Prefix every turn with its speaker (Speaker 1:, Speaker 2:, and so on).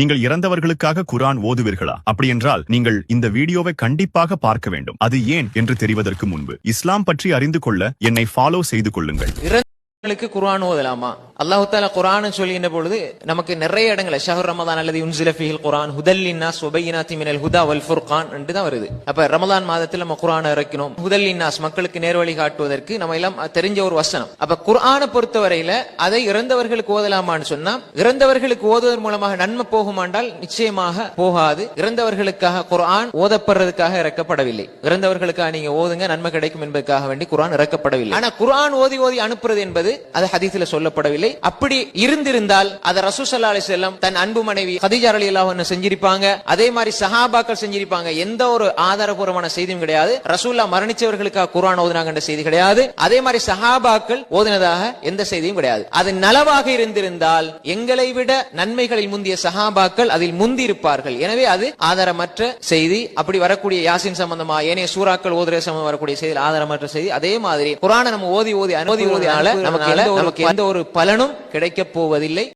Speaker 1: நீங்கள் இறந்தவர்களுக்காக குரான் ஓதுவீர்களா? அப்படியென்றால் நீங்கள் இந்த வீடியோவை கண்டிப்பாக பார்க்க வேண்டும். அது ஏன் என்று தெரிவதற்கு முன்பு. இஸ்லாம் பற்றி அறிந்து கொள்ள என்னை ஃபாலோ செய்து கொள்ளுங்கள்.
Speaker 2: குரான் ஓதலாமா? அல்லாஹு தாலா குர்ஆன் சொல்லின பொழுது நமக்கு நிறைய இடங்களை ஷஹர் ரமதான் அல்லது உன்சில ஃபிஹில் குரான் ஹுதல்லின்னா வபையினாத்தி மினல் ஹுதா வல் ஃபுர்கான் என்று தான் வருது. அப்ப ரமதான் மாதத்தில் நம்ம குர்ஆனை இறக்கணும் ஹுதல்லின்னாஸ் மக்களுக்கு நேர்வழி காட்டுவதற்கு நம்ம எல்லாம் தெரிஞ்ச ஒரு வசனம். அப்ப குரானை பொறுத்தவரையில அதை இறந்தவர்களுக்கு ஓதலாமான்னு சொன்னா இறந்தவர்களுக்கு ஓதுவதன் மூலமாக நன்மை போகுமாண்டால் நிச்சயமாக போகாது. இறந்தவர்களுக்காக குரான் ஓதப்படுறதுக்காக இறக்கப்படவில்லை. இறந்தவர்களுக்காக நீங்க ஓதுங்க நன்மை கிடைக்கும் என்பதற்காக வேண்டி குரான் இறக்கப்படவில்லை. ஆனா குரான் ஓதி ஓதி அனுப்புறது என்பது அது ஹதீஸ்ல சொல்லப்படவில்லை. அப்படி இருந்திருந்தால் அதை ரசூசல்லா அலி செல்லம் தன் அன்பு மனைவி ஹதிஜா அலி அன்ஹா செஞ்சிருப்பாங்க அதே மாதிரி சஹாபாக்கள் செஞ்சிருப்பாங்க எந்த ஒரு ஆதாரபூர்வமான செய்தியும் கிடையாது ரசூல்லா மரணிச்சவர்களுக்காக குரான் ஓதுனாங்க செய்தி கிடையாது அதே மாதிரி சஹாபாக்கள் ஓதினதாக எந்த செய்தியும் கிடையாது அது நலவாக இருந்திருந்தால் எங்களை விட நன்மைகளில் முந்திய சஹாபாக்கள் அதில் முந்தி இருப்பார்கள் எனவே அது ஆதாரமற்ற செய்தி அப்படி வரக்கூடிய யாசின் சம்பந்தமா ஏனைய சூறாக்கள் ஓதுற சம்பந்தம் வரக்கூடிய செய்தி ஆதாரமற்ற செய்தி அதே மாதிரி குரான நம்ம ஓதி ஓதி ஓதி ஓதினால நமக்கு எந்த ஒரு- நமக்கு எந்த ஒரு பலனும் கிடைக்கப் போவதில்லை.